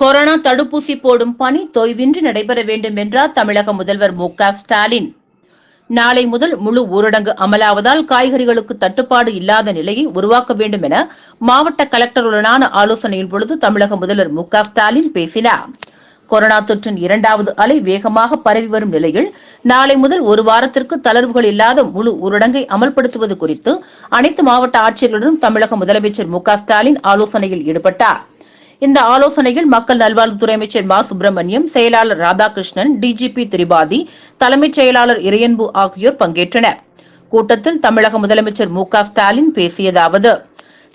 Corona தடுப்பூசி போடும் பணி தொய்வின்றி நடைபெற வேண்டும் என்றார் தமிழக முதல்வர் மு ஸ்டாலின். நாளை முதல் முழு ஊரடங்கு அமலாவதால் காய்கறிகளுக்கு தட்டுப்பாடு இல்லாத நிலையை உருவாக்க வேண்டும் என மாவட்ட கலெக்டருடனான ஆலோசனையின் பொழுது தமிழக முதல்வர் மு ஸ்டாலின் பேசினார். கொரோனா தொற்றின் இரண்டாவது அலை வேகமாக பரவி வரும் நிலையில் நாளை முதல் ஒரு வாரத்திற்கு தளர்வுகள் இல்லாத முழு ஊரடங்கை அமல்படுத்துவது குறித்து அனைத்து மாவட்ட ஆட்சியர்களுடன் தமிழக முதலமைச்சர் மு ஸ்டாலின் ஆலோசனையில் ஈடுபட்டார். இந்த ஆலோசனையில் மக்கள் நல்வாழ்வுத்துறை அமைச்சர் மா. சுப்பிரமணியம் செயலாளர் ராதாகிருஷ்ணன் டிஜிபி திரிபாதி தலைமைச் செயலாளர் இறையன்பு ஆகியோர் பங்கேற்றனர். கூட்டத்தில் தமிழக முதலமைச்சர் மு. க. ஸ்டாலின் பேசியதாவது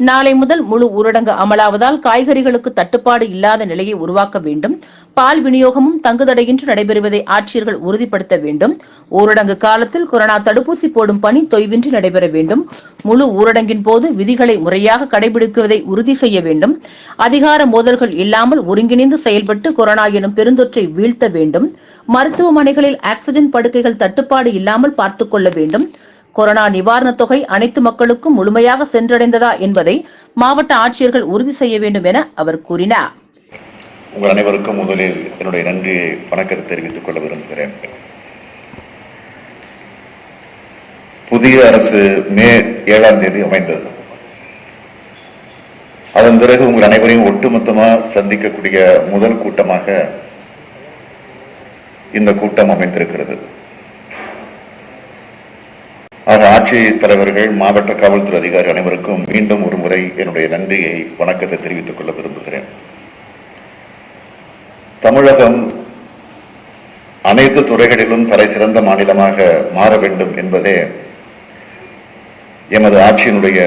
நாளை முதல் முழு ஊரடங்கு அமலாவதால் காய்கறிகளுக்கு தட்டுப்பாடு இல்லாத நிலையை உருவாக்க வேண்டும். பால் விநியோகமும் தங்குதடையின்றி நடைபெறுவதை ஆட்சியர்கள் உறுதிப்படுத்த வேண்டும். ஊரடங்கு காலத்தில் கொரோனா தடுப்பூசி போடும் பணி தொய்வின்றி நடைபெற வேண்டும். முழு ஊரடங்கின் போது விதிகளை முறையாக கடைபிடிக்குவதை உறுதி செய்ய வேண்டும். அதிகார மோதல்கள் இல்லாமல் ஒருங்கிணைந்து செயல்பட்டு கொரோனா எனும் பெருந்தொற்றை வீழ்த்த வேண்டும். மருத்துவமனைகளில் ஆக்சிஜன் படுக்கைகள் தட்டுப்பாடு இல்லாமல் பார்த்துக் கொள்ள வேண்டும். கொரோனா நிவாரணத் தொகை அனைத்து மக்களுக்கும் முழுமையாக சென்றடைந்ததா என்பதை மாவட்ட ஆட்சியர்கள் உறுதி செய்ய வேண்டும் என அவர் கூறினார். உங்கள் அனைவருக்கும் முதலில் என்னுடைய நன்றி வணக்கத்தை தெரிவித்துக் கொள்ள விரும்புகிறேன். புதிய அரசு மே ஏழாம் தேதி அமைந்தது. அதன் பிறகு உங்கள் அனைவரையும் ஒட்டுமொத்தமாக சந்திக்கக்கூடிய முதல் கூட்டமாக இந்த கூட்டம் அமைந்திருக்கிறது. ஆக தலைவர்கள் மாவட்ட காவல்துறை அதிகாரி அனைவருக்கும் மீண்டும் ஒரு முறை என்னுடைய நன்றியை வணக்கத்தை தெரிவித்துக் கொள்ள விரும்புகிறேன். தமிழகம் அனைத்து துறைகளிலும் தலை சிறந்த மாநிலமாக மாற வேண்டும் என்பதே எமது ஆட்சியினுடைய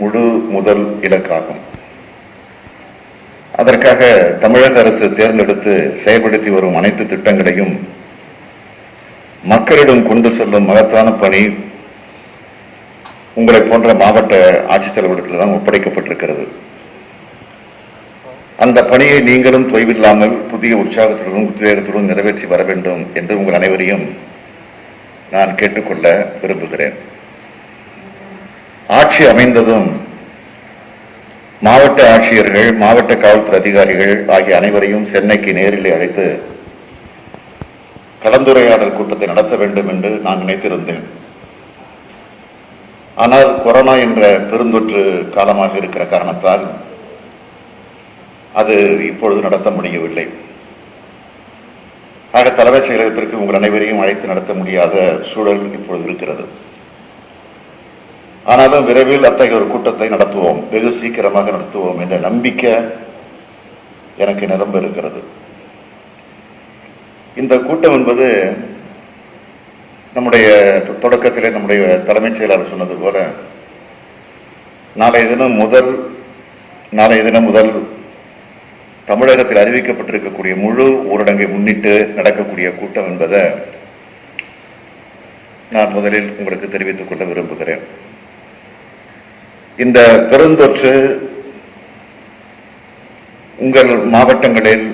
முழு முதல் இலக்காகும். அதற்காக தமிழக அரசு தேர்ந்தெடுத்து செயல்படுத்தி வரும் அனைத்து திட்டங்களையும் மக்களிடம் கொண்டு செல்லும் மகத்தான பணி உங்களை போன்ற மாவட்ட ஆட்சித்தலைவர்களுக்கு தான் ஒப்படைக்கப்பட்டிருக்கிறது. அந்த பணியை நீங்களும் தொய்வில்லாமல் புதிய உற்சாகத்துடன் உத்வேகத்துடன் நிறைவேற்றி வர வேண்டும் என்று உங்கள் அனைவரையும் நான் கேட்டுக்கொள்ள விரும்புகிறேன். ஆட்சி அமைந்ததும் மாவட்ட ஆட்சியர்கள் மாவட்ட காவல்துறை அதிகாரிகள் ஆகிய அனைவரையும் சென்னைக்கு நேரில் அழைத்து கலந்துரையாடல் கூட்டத்தை நடத்த வேண்டும் என்று நான் நினைத்திருந்தேன். ஆனால் கொரோனா என்ற பெருந்தொற்று காலமாக இருக்கிற காரணத்தால் அது இப்பொழுது நடத்த முடியவில்லை. ஆக தலைமைச் செயலகத்திற்கு உங்கள் அனைவரையும் அழைத்து நடத்த முடியாத சூழல் இப்பொழுது இருக்கிறது. ஆனாலும் விரைவில் அத்தகைய ஒரு கூட்டத்தை நடத்துவோம். வெகு சீக்கிரமாக நடத்துவோம் என்ற நம்பிக்கை எனக்கு நிரம்ப இருக்கிறது. இந்த கூட்டம் என்பது நம்முடைய தொடக்கத்திலே நம்முடைய தலைமைச் செயலாளர் சொன்னது போல நாளைய தினம் முதல் நாளைய தினம் முதல் தமிழகத்தில் அறிவிக்கப்பட்டிருக்கக்கூடிய முழு ஊரடங்கை முன்னிட்டு நடக்கக்கூடிய கூட்டம் என்பதை நான் முதலில் உங்களுக்கு தெரிவித்துக் கொள்ள விரும்புகிறேன். இந்த பெருந்தொற்று உங்கள் மாவட்டங்களில்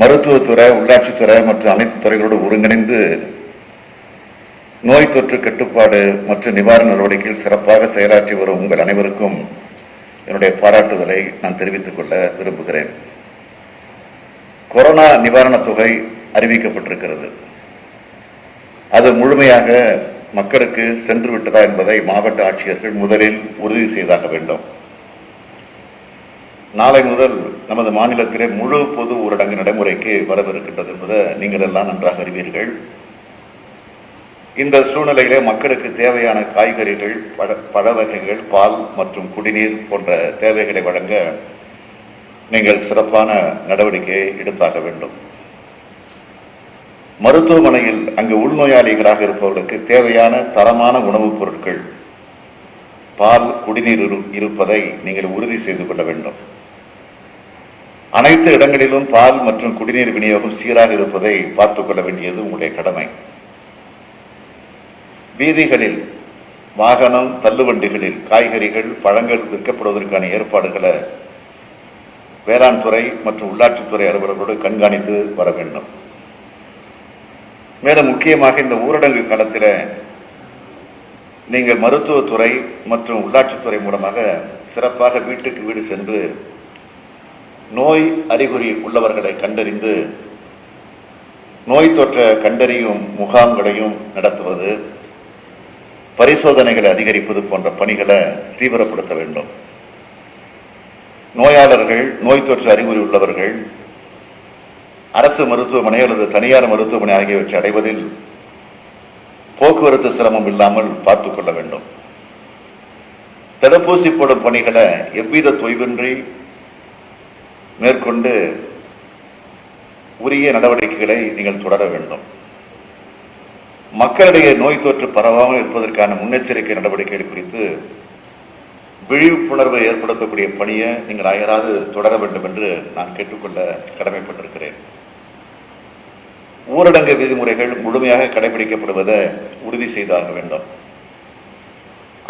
மருத்துவத்துறை உள்ளாட்சித்துறை மற்றும் அனைத்து துறைகளோடு ஒருங்கிணைந்து நோய் தொற்று கட்டுப்பாடு மற்றும் நிவாரண நடவடிக்கைகள் சிறப்பாக செயலாற்றி வரும் உங்கள் அனைவருக்கும் என்னுடைய பாராட்டுதலை நான் தெரிவித்துக் கொள்ள விரும்புகிறேன். கொரோனா நிவாரணத் தொகை அறிவிக்கப்பட்டிருக்கிறது. அது முழுமையாக மக்களுக்கு சென்று விட்டதா என்பதை மாவட்ட ஆட்சியர்கள் முதலில் உறுதி செய்தாக வேண்டும். நாளை முதல் நமது மாநிலத்திலே முழு பொது ஊரடங்கு நடைமுறைக்கு வரவிருக்கின்றது என்பதை நீங்கள் எல்லாம் நன்றாக அறிவீர்கள். இந்த சூழ்நிலையிலே மக்களுக்கு தேவையான காய்கறிகள் பழ பழ வகைகள் பால் மற்றும் குடிநீர் போன்ற தேவைகளை வழங்க நீங்கள் சிறப்பான நடவடிக்கையை எடுத்தாக வேண்டும். மருத்துவமனையில் அங்கு உள்நோயாளிகளாக இருப்பவர்களுக்கு தேவையான தரமான உணவுப் பொருட்கள் பால் குடிநீர் இருப்பதை நீங்கள் உறுதி செய்து கொள்ள வேண்டும். அனைத்து இடங்களிலும் பால் மற்றும் குடிநீர் விநியோகம் சீராக இருப்பதை பார்த்துக் கொள்ள வேண்டியது உங்களுடைய கடமை. வீதிகளில் வாகனம் தள்ளுவண்டிகளில் காய்கறிகள் பழங்கள் விற்கப்படுவதற்கான ஏற்பாடுகளை வேளாண் துறை மற்றும் உள்ளாட்சித்துறை அலுவலர்களோடு கண்காணித்து வர வேண்டும். மேலும் முக்கியமாக இந்த ஊரடங்கு காலத்தில் நீங்கள் மருத்துவத்துறை மற்றும் உள்ளாட்சித்துறை மூலமாக சிறப்பாக வீட்டுக்கு வீடு சென்று நோய் அறிகுறி உள்ளவர்களை கண்டறிந்து நோய் தொற்ற கண்டறியும் முகாம்களையும் நடத்துவது பரிசோதனைகளை அதிகரிப்பது போன்ற பணிகளை தீவிரப்படுத்த வேண்டும். நோயாளர்கள் நோய் தொற்று அறிகுறி உள்ளவர்கள் அரசு மருத்துவமனை அல்லது தனியார் மருத்துவமனை ஆகியவற்றை அடைவதில் போக்குவரத்து சிரமம் இல்லாமல் பார்த்துக் கொள்ள வேண்டும். தடுப்பூசி போடும் பணிகளை எவ்வித தொய்வின்றி மேற்கொண்டு உரிய நடவடிக்கைகளை நீங்கள் தொடர வேண்டும். மக்களிடையே நோய் தொற்று பரவாமல் இருப்பதற்கான முன்னெச்சரிக்கை நடவடிக்கைகள் குறித்து விழிப்புணர்வை ஏற்படுத்தக்கூடிய பணியை நீங்கள் அயராது தொடர வேண்டும் என்று நான் கேட்டுக்கொள்ள கடமைப்பட்டிருக்கிறேன். ஊரடங்கு விதிமுறைகள் முழுமையாக கடைபிடிக்கப்படுவதை உறுதி செய்தாக வேண்டும்.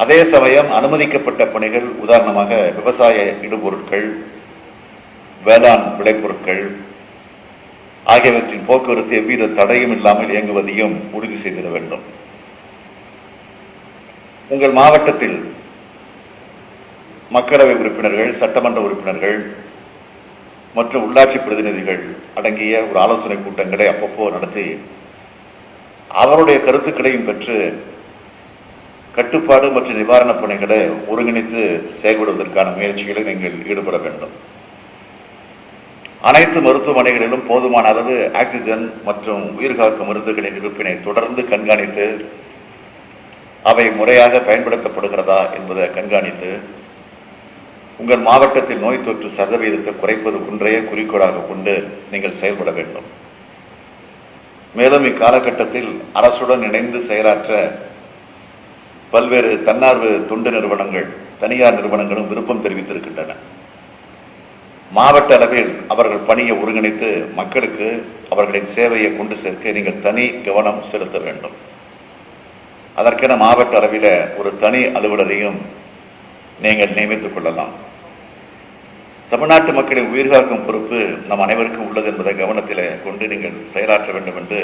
அதே சமயம் அனுமதிக்கப்பட்ட பணிகள் உதாரணமாக விவசாய இடுபொருட்கள் வேளாண் விளைபொருட்கள் ஆகியவற்றின் போக்குவரத்து எவ்வித தடையும் இல்லாமல் இயங்குவதையும் உறுதி செய்திட வேண்டும். உங்கள் மாவட்டத்தில் மக்களவை உறுப்பினர்கள் சட்டமன்ற உறுப்பினர்கள் மற்றும் உள்ளாட்சி பிரதிநிதிகள் அடங்கிய ஒரு ஆலோசனை கூட்டங்களை அப்பப்போ நடத்தி அவருடைய கருத்துக்களையும் பெற்று கட்டுப்பாடு மற்றும் நிவாரணப் பணிகளை ஒருங்கிணைத்து செயல்படுவதற்கான முயற்சிகளில் நீங்கள் ஈடுபட வேண்டும். அனைத்து மருத்துவமனைகளிலும் போதுமான அளவு ஆக்சிஜன் மற்றும் உயிர்காக்கும் மருந்துகளின் இருப்பினை தொடர்ந்து கண்காணித்து அவை முறையாக பயன்படுத்தப்படுகிறதா என்பதை கண்காணித்து உங்கள் மாவட்டத்தில் நோய் தொற்று சதவீதத்தை குறைப்பது ஒன்றைய குறிக்கோளாக கொண்டு நீங்கள் செயல்பட வேண்டும். மேலும் இக்காலகட்டத்தில் அரசுடன் இணைந்து செயலாற்ற பல்வேறு தன்னார்வ தொண்டு நிறுவனங்கள் தனியார் நிறுவனங்களும் விருப்பம் தெரிவித்திருக்கின்றன. மாவட்ட அளவில் அவர்கள் பணியை ஒருங்கிணைத்து மக்களுக்கு அவர்களின் சேவையை கொண்டு சேர்க்க நீங்கள் தனி கவனம் செலுத்த வேண்டும். அதற்கென மாவட்ட அளவில் ஒரு தனி அலுவலரையும் நீங்கள் நியமித்துக் கொள்ளலாம். தமிழ்நாட்டு மக்களை உயிர்காக்கும் பொறுப்பு நம் அனைவருக்கும் உள்ளது என்பதை கவனத்தில் கொண்டு நீங்கள் செயலாற்ற வேண்டும் என்று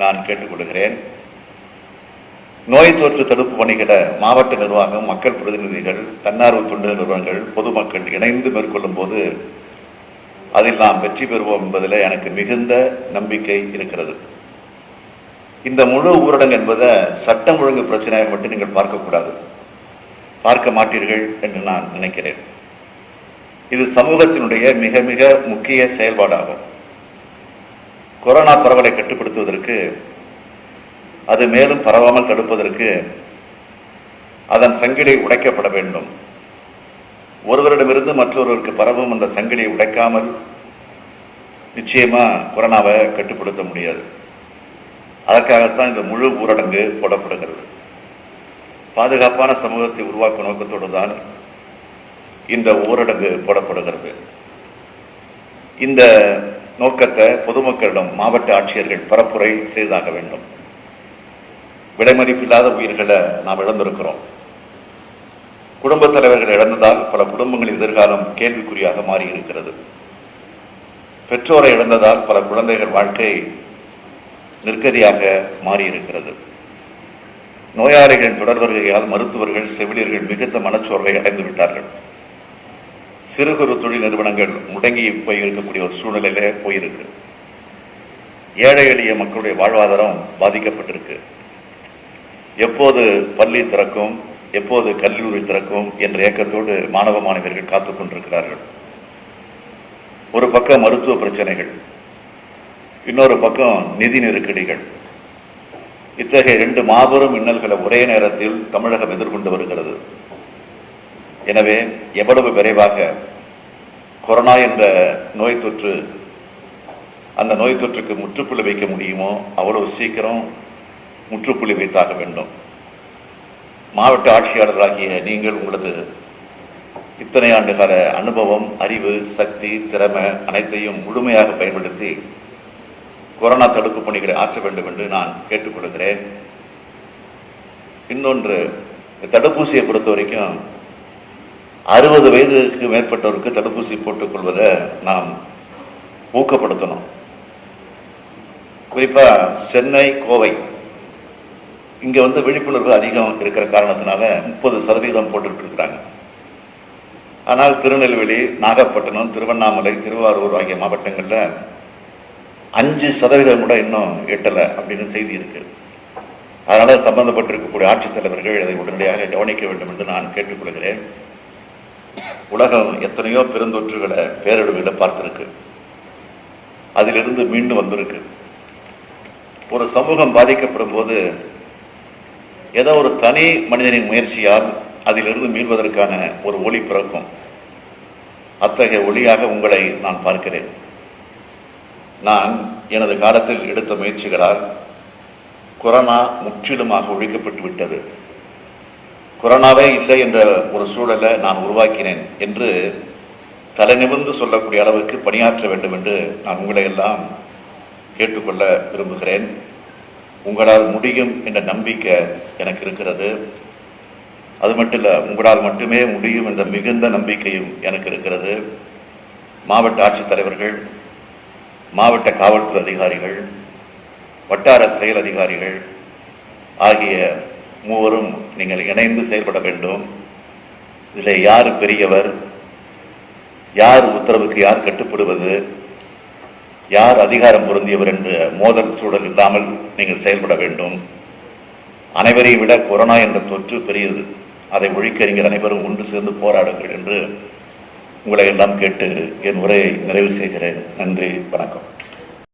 நான் கேட்டுக்கொள்கிறேன். நோய் தொற்று தடுப்பு பணிகளை மாவட்ட நிர்வாகம் மக்கள் பிரதிநிதிகள் தன்னார்வ தொண்டு நிறுவனங்கள் பொதுமக்கள் இணைந்து மேற்கொள்ளும் போது அதில் நாம் வெற்றி பெறுவோம் என்பதில் எனக்கு மிகுந்த நம்பிக்கை இருக்கிறது. இந்த முழு ஊரடங்கு என்பதை சட்டம் ஒழுங்கு பிரச்சனையாக மட்டும் நீங்கள் பார்க்கக்கூடாது. பார்க்க மாட்டீர்கள் என்று நான் நினைக்கிறேன். இது சமூகத்தினுடைய மிக மிக முக்கிய செயல்பாடாகும். கொரோனா பரவலை கட்டுப்படுத்துவதற்கு அது மேலும் பரவாமல் தடுப்பதற்கு அதன் சங்கிலி உடைக்கப்பட வேண்டும். ஒருவரிடமிருந்து மற்றொருவருக்கு பரவும் அந்த சங்கிலியை உடைக்காமல் நிச்சயமா கொரோனாவை கட்டுப்படுத்த முடியாது. அதற்காகத்தான் இந்த முழு ஊரடங்கு போடப்படுகிறது. பாதுகாப்பான சமூகத்தை உருவாக்கும் நோக்கத்தோடு தான் இந்த ஊரடங்கு போடப்படுகிறது. இந்த நோக்கத்தை பொதுமக்களிடம் மாவட்ட ஆட்சியர்கள் பரப்புரை செய்தாக வேண்டும். விலை மதிப்பில்லாத உயிர்களை நாம் இழந்திருக்கிறோம். குடும்பத் தலைவர்கள் இழந்ததால் பல குடும்பங்களின் எதிர்காலம் கேள்விக்குறியாக மாறி இருக்கிறது பெற்றோரை இழந்ததால் பல குழந்தைகள் வாழ்க்கை நிற்கதியாக மாறி இருக்கிறது நோயாளிகளின் தொடர் வருகையால் மருத்துவர்கள் செவிலியர்கள் மிகுந்த மனச்சோர்வை அடைந்து விட்டார்கள். சிறு குறு தொழில் நிறுவனங்கள் முடங்கி போய் இருக்கக்கூடிய ஒரு சூழ்நிலையில போயிருக்கு. ஏழை எளிய மக்களுடைய வாழ்வாதாரம் பாதிக்கப்பட்டிருக்கு. எப்போது பள்ளி திறக்கும் எப்போது கல்லூரி திறக்கும் என்ற ஏக்கத்தோடு மாணவ மாணவியர்கள் காத்துக் கொண்டிருக்கிறார்கள். ஒரு பக்கம் மருத்துவ பிரச்சனைகள் இன்னொரு பக்கம் நிதி நெருக்கடிகள். இத்தகைய இரண்டு மாபெரும் இன்னல்களை ஒரே நேரத்தில் தமிழகம் எதிர்கொண்டு வருகிறது. எனவே எவ்வளவு விரைவாக கொரோனா என்ற நோய் தொற்று அந்த நோய் தொற்றுக்கு முற்றுப்புள்ளி வைக்க முடியுமோ அவ்வளவு சீக்கிரம் முற்றுப்புள்ளி வைத்தாக வேண்டும். மாவட்ட ஆட்சியாளர்களாகிய நீங்கள் உங்களது இத்தனை ஆண்டு கால அனுபவம் அறிவு சக்தி திறமை அனைத்தையும் முழுமையாக பயன்படுத்தி கொரோனா தடுப்பு பணிகளை ஆற்ற வேண்டும் என்று நான் கேட்டுக்கொள்கிறேன். இன்னொன்று தடுப்பூசியை பொறுத்த வரைக்கும் அறுபது வயதுக்கு மேற்பட்டோருக்கு தடுப்பூசி போட்டுக் கொள்வதை நாம் ஊக்கப்படுத்தணும். குறிப்பாக சென்னை கோவை இங்க வந்து விழிப்புணர்வு அதிகம் இருக்கிற காரணத்தினால முப்பது சதவீதம் போட்டுட்டு ஆனால் திருநெல்வேலி நாகப்பட்டினம் திருவண்ணாமலை திருவாரூர் ஆகிய மாவட்டங்களில் அஞ்சு சதவீதம் கூட இன்னும் எட்டலை அப்படின்னு செய்தி இருக்கு. அதனால சம்பந்தப்பட்டிருக்கக்கூடிய ஆட்சித்தலைவர்கள் இதை உடனடியாக கவனிக்க வேண்டும் என்று நான் கேட்டுக்கொள்கிறேன். உலகம் எத்தனையோ பெருந்தொற்றுகளை பேரழிவுகளை பார்த்திருக்கு. அதிலிருந்து மீண்டும் வந்திருக்கு. ஒரு சமூகம் பாதிக்கப்படும் போது ஏதோ ஒரு தனி மனிதனின் முயற்சியால் அதிலிருந்து மீள்வதற்கான ஒரு ஒளி பிறக்கும். அத்தகைய ஒளியாக உங்களை நான் பார்க்கிறேன். நான் எனது காலத்தில் எடுத்த முயற்சிகளால் கொரோனா முற்றிலுமாக ஒழிக்கப்பட்டு விட்டது. கொரோனாவே இல்லை என்ற ஒரு சூழலை நான் உருவாக்கினேன் என்று தலைநிமிர்ந்து சொல்லக்கூடிய அளவுக்கு பணியாற்ற வேண்டும் என்று நான் உங்களை எல்லாம் கேட்டுக்கொள்ள விரும்புகிறேன். உங்களால் முடியும் என்ற நம்பிக்கை எனக்கு இருக்கிறது. அது மட்டும் இல்லை உங்களால் மட்டுமே முடியும் என்ற மிகுந்த நம்பிக்கையும் எனக்கு இருக்கிறது. மாவட்ட ஆட்சித்தலைவர்கள் மாவட்ட காவல்துறை அதிகாரிகள் வட்டார செயல் அதிகாரிகள் ஆகிய மூவரும் நீங்கள் இணைந்து செயல்பட வேண்டும். இதில் யார் பெரியவர் யார் உத்தரவுக்கு யார் கட்டுப்படுவது யார் அதிகாரம் பொருந்தியவர் என்று மோதல் சூழல் இல்லாமல் நீங்கள் செயல்பட வேண்டும். அனைவரையும் விட கொரோனா என்ற தொற்று பெரியது. அதை ஒழிக்க நீங்கள் அனைவரும் ஒன்று சேர்ந்து போராடுங்கள் என்று உங்களை எல்லாம் கேட்டு என் உரையை நிறைவு செய்கிறேன். நன்றி வணக்கம்.